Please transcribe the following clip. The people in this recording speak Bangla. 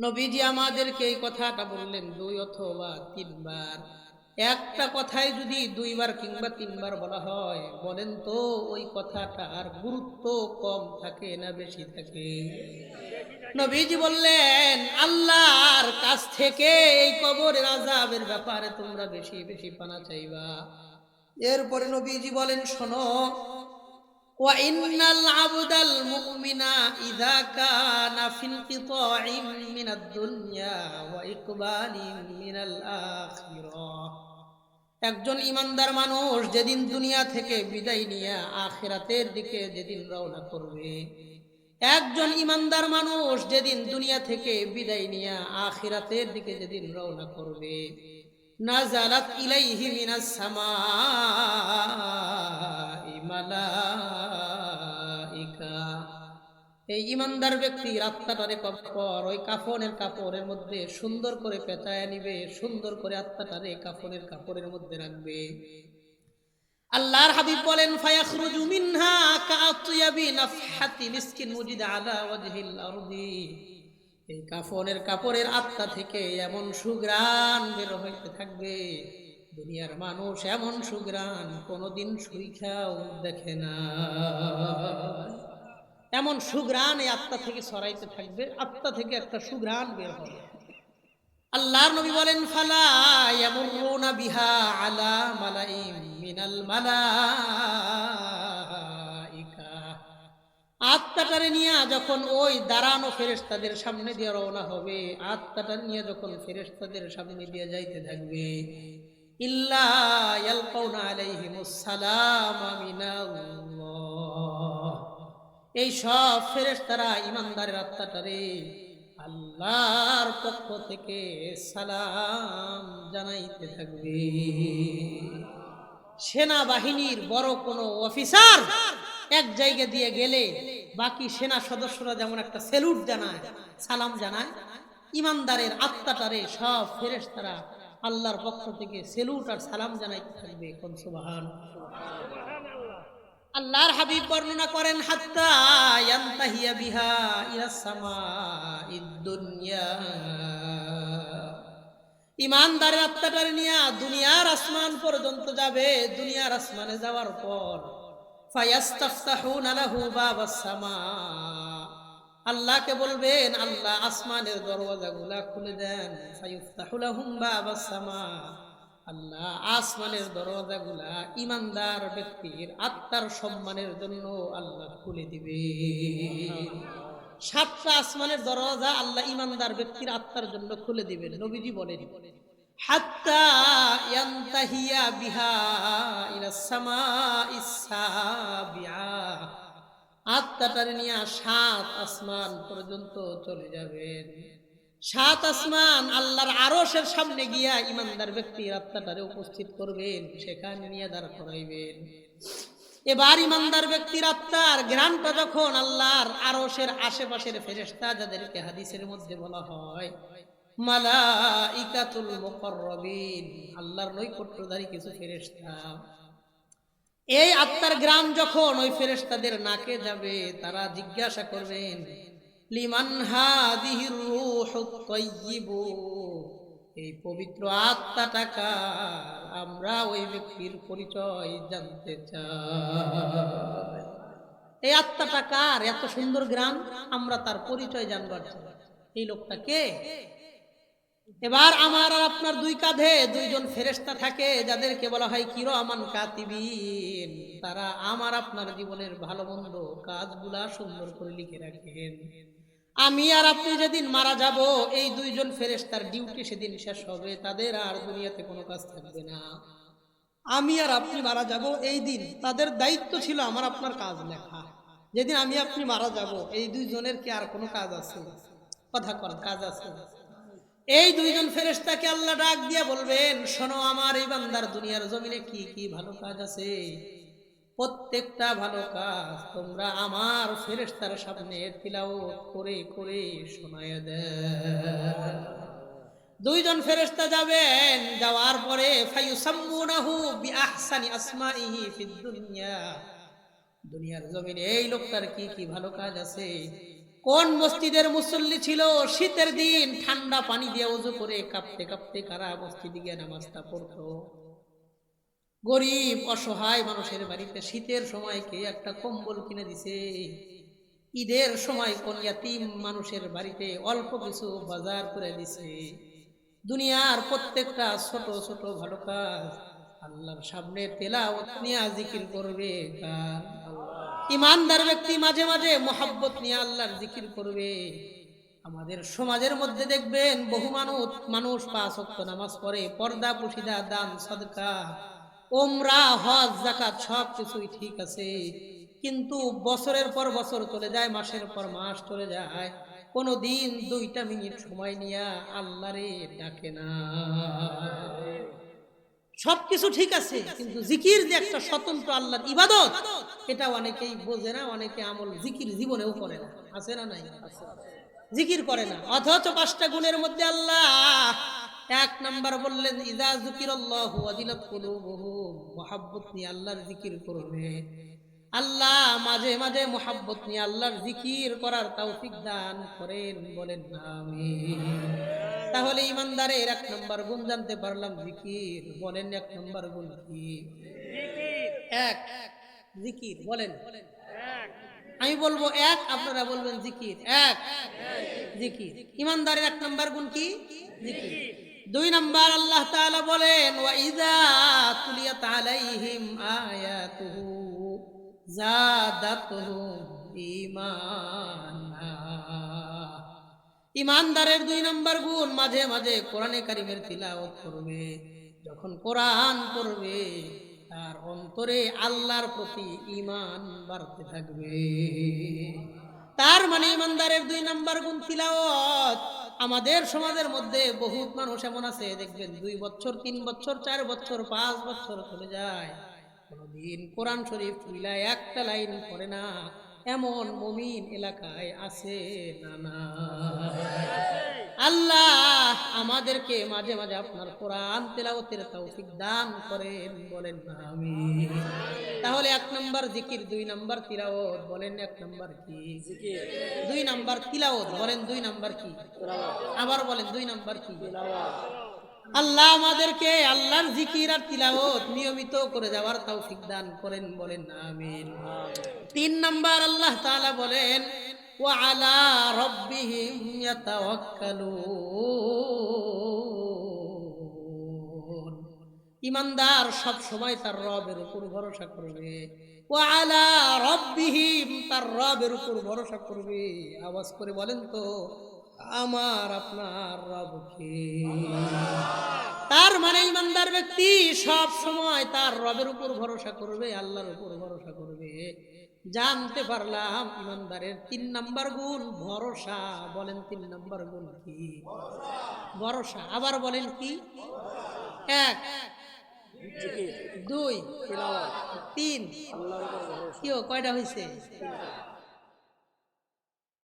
নবীজি আমাদেরকে এই কথাটা বললেন, দুই অথবা তিনবার। একটা কথাই যদি দুইবার কিংবা তিনবার বলা হয়, বলেন তো ওই কথাটার গুরুত্ব কম থাকে না বেশি থাকে? নবীজি বললেন, আল্লাহর কাছ থেকে এই কবরের আজাবের ব্যাপারে তোমরা বেশি বেশি পানা চাইবা। এরপরে নবীজি বলেন, শোনো وإن العبد المؤمن إذا كان في انقطاع من الدنيا وإقبال من الآخرة একজন ইমানদার মানুষ যেদিন দুনিয়া থেকে বিদায় নিয়ে আখিরাতের দিকে যেদিন রওনা করবে একজন ইমানদার মানুষ যেদিন দুনিয়া থেকে বিদায় নিয়ে আখিরাতের দিকে যেদিন রওনা করবে নাজালাত ইলাইহি মিনাস সামাই মালাইকা। এই ইমানদার ব্যক্তির আত্মাটারে কপর ওই কাফনের কাপড়ের মধ্যে সুন্দর করে পেঁচায় নিবে, সুন্দর করে আত্মাটারে কাফনের কাপড়ের মধ্যে রাখবে। আল্লাহর হাবিব বলেন, ফায়াখরুজু মিনহা কাআতিয়াবি নাফহাতি মিসকিন মুজিদ আলা ওয়াজহিল আরদি। এই কাফনের কাপড়ের আত্মা থেকে এমন সুগ্রাণ বের হইতে থাকবে। দুনিয়ার মানুষ এমন সুগ্রাণ কোনোদিন সুইখাও দেখে না। এমন সুগ্রাণ এই আত্মা থেকে সরাইতে থাকবে, আত্মা থেকে একটা সুগ্রাণ বের হবে। আল্লাহর নবী বলেন, ফালা ইয়ামুরুনা বিহা আলা মালাইম মিনাল মালাইকা। আত্মাটারে নিয়ে যখন ওই দাঁড়ানো ফেরেশতাদের সামনে দিয়ে রওনা হবে, আত্মাটা নিয়ে যখন ফেরেশতাদের সামনে দিয়ে যাইতে থাকবে ইল্লা ইয়ালকাউনা আলাইহিমুস সালাম মিনাল্লাহ। এই সব ফেরেশতারা ইমানদারের আত্মাটারে আল্লাহর পক্ষ থেকে সালাম জানাইতে থাকবে। সেনাবাহিনীর বড় কোনো অফিসার এক জায়গা দিয়ে গেলে বাকি সেনা সদস্যরা যেমন একটা সেলুট জানায়, সালাম জানায়, ইমানদারের আত্মাটারে সব ফেরেশতারা আল্লাহর পক্ষ থেকে সেলুট আর সালাম জানাইতে থাকবে কোন সুবাহান আল্লাহর হাবিব বর্ণনা করেন, হাত্তা ইয়ান্তাহিয়া বিহা ইলা সামাইদ দুনিয়া। ইমানদারের আত্মাটার নিয়ে দুনিয়ার আসমান পর্যন্ত যাবে, দুনিয়ার আসমানে যাওয়ার পর, ফায়াস্তাফতাহুনা লাহু বাবাস সামা আল্লাহকে বলবেন, আল্লাহ আসমানের দরওয়াজাগুলা খুলে দেন। সামা। আল্লাহ আসমানের দরওয়াজাগুলা ইমানদার ব্যক্তির আত্মার সম্মানের জন্য আল্লাহ খুলে দিবে। সাতটা আসমানের দরওয়াজা আল্লাহ ইমানদার ব্যক্তির আত্মার জন্য খুলে দিবেন, নবীজি বলেন। হাত্তা বিহা সামাইস সাবিআ আত্মাটার নিয়ে সাত আসমান পর্যন্ত চলে যাবেন। সাত আসমান আল্লাহর আরশের সামনে গিয়া ইমানদার ব্যক্তির আত্মাটারে উপস্থিত করবেন, সেখানে নিয়ে দাঁড় করাইবেন। এবার ইমানদার ব্যক্তির আত্মার গ্রানটা যখন আল্লাহর আরশের আশেপাশের ফেরেশতা যাদেরকে হাদিসের মধ্যে বলা হয়, মালাইকাতুল মুকাররাবিন, আল্লাহর নৈকট্যধারী কিছু ফেরেশতা। এই আত্মার গ্রাম যখন ওই ফেরেশতাদের নাকে যাবে, তারা জিজ্ঞাসা করবেন, লিমান এই পবিত্র আত্মা আত্মাটাকা আমরা ওই ব্যক্তির পরিচয় জানতে চাই। এই আত্মাটা কার? এত সুন্দর গ্রাম, আমরা তার পরিচয় জানবার এই লোকটা কে? এবার আমার আর আপনার দুই কাঁধে দুইজন ফেরেশতা থাকে, যাদেরকে বলা হয় কিরো আমান কাতিবিন। তারা আমার আপনার জীবনের ভালো মন্দ কাজগুলা সুন্দর করে লিখে রাখেন। আমি আর আপনি যেদিন মারা যাব, এই দুইজন ফেরেশতার ডিউটি সেদিন শেষ হবে, তাদের আর দুনিয়াতে কোনো কাজ থাকবে না। আমি আর আপনি মারা যাব এই দিন, তাদের দায়িত্ব ছিল আমার আপনার কাজ লেখা। যেদিন আমি আপনি মারা যাব, এই দুইজনের কি আর কোনো কাজ আছে? কথা কর কাজ আছে? এই দুইজন ফেরেশতাকে আল্লাহ ডাক দিয়ে বলবেন, শোনো, আমার এই বান্দার দুনিয়ার জমিনে কি কি ভালো কাজ আছে? প্রত্যেকটা ভালো কাজ তোমরা আমার ফেরেশতার সামনে তিলাওয়াত করে করে শোনায় দেয় দুইজন ফেরেশতা যাবেন, যাওয়ার পরে, ফায়ুসাম্মুনাহু বিআহসানি আসমাইহি ফিদ দুনিয়া। দুনিয়ার জমিনে এই লোকটার কি কি ভালো কাজ আছে? কোন মসজিদের মুসল্লি ছিল? শীতের দিন ঠান্ডা পানি দিয়ে উজু করে কাঁপতে কাঁপতে কারা মসজিদে গিয়ে নামাজটা পড়তো? গরিব, অসহায় মানুষের বাড়িতে শীতের সময় কে একটা কম্বল কিনে দিছে? ঈদের সময় কোন ইয়াতিম মানুষের বাড়িতে অল্প কিছু বাজার করে দিছে? দুনিয়ার প্রত্যেকটা ছোট ছোট ভালো কাজ আল্লাহর সামনে তেলাওয়াত নিয়ে জিকির করবে। কার? ইমানদার ব্যক্তি মাঝে মাঝে মোহাব্বত নিয়ে আল্লাহর জিকির করবে। আমাদের সমাজের মধ্যে দেখবেন বহু মানুষ মানুষ পাঁচ নামাজ পড়ে, পর্দা, পুশিদা, দান, সদকা, ওমরা, হজ জাকাত সব কিছুই ঠিক আছে। কিন্তু বছরের পর বছর চলে যায়, মাসের পর মাস চলে যায়। কোনো দিন দুইটা মিনিট সময় নিয়ে আল্লাহরে ডাকে না। সবকিছু ঠিক আছে, কিন্তু জিকির যে একটা স্বতন্ত্র আল্লাহর ইবাদত, এটা অনেকেই বোঝে না, অনেকে আমল জিকির জীবনেও করে না। আছে না নাই? জিকির করে না। অথচ পাঁচটা গুণের মধ্যে আল্লাহ এক নাম্বার বললেন, ইদা জুকির আল্লাহ আল্লাহর জিকির করবে। আল্লাহ মাঝে মাঝে মোহাব্বত নিয়ে আল্লাহর জিকির করার তৌফিক দান করেন, বলেন আমিন। তাহলে ইমানদারের এক নম্বর গুণ জানতে পারলাম, জিকির। বলেন এক নম্বর গুণ কি? এক, জিকির, বলেন। আমি বলব এক, আপনারা বলবেন জিকির। এক, জিকির। ইমানদারের এক নম্বর গুণ কি? জিকির। দুই নম্বর আল্লাহ তাআলা বলেন, ওয়া ইযা তুলিয়াত আলাইহিম ইমানদারের দুই নম্বর গুণ মাঝে মাঝে কোরআনে কারিমের তিলাওয়াত করবে। যখন কোরআন করবে তার অন্তরে আল্লাহর প্রতি ঈমান বাড়তে থাকবে। তার মানে ইমানদারের দুই নম্বর গুণ তিলাওয়াত। আমাদের সমাজের মধ্যে বহুত মানুষ এমন আছে, দেখবেন দুই বছর, তিন বছর, চার বছর, পাঁচ বছর চলে যায়। কোনদিন কোরআন শরীফ খুইলা একটা লাইন পড়ে না। এমন মমিন এলাকায় আছে না না। আল্লাহ আমাদেরকে মাঝে মাঝে আপনার কোরআন তেলাওয়াতের তৌফিক দান করেন বলেন আমি তাহলে এক নম্বর জিকির দুই নম্বর তিলাওয়াত বলেন এক নম্বর কি? দুই নম্বর তিলাওয়াত বলেন দুই নম্বর কি? আবার বলেন দুই নম্বর কি? আল্লাহ আমাদেরকে আল্লাহর জিকির আর তিলাওয়াত নিয়মিত করে যাওয়ার তৌফিক দান করেন বলেন, আমিন। তিন নাম্বার আল্লাহ তাআলা বলেন, ওয়া আলা রাব্বিহিম ইয়াতাওয়াক্কালুন। ইমানদার সব সময় তার রবের উপর ভরসা করবে। ওয়া আলা রাব্বিহিম তার রবের উপর ভরসা করবে। আওয়াজ করে বলেন তো। আমার আপনার রবকে। তার মানে ইমানদার ব্যক্তি সব সময় তার রবের উপর ভরসা করবে আল্লাহর উপর ভরসা করবে। জানতে পারলাম ইমানদারের তিন নাম্বার গুণ ভরসা। বলেন তিন নাম্বার গুণ কি? ভরসা। আবার বলেন কি? এক দুই তিন। কি ও, কয়টা হয়েছে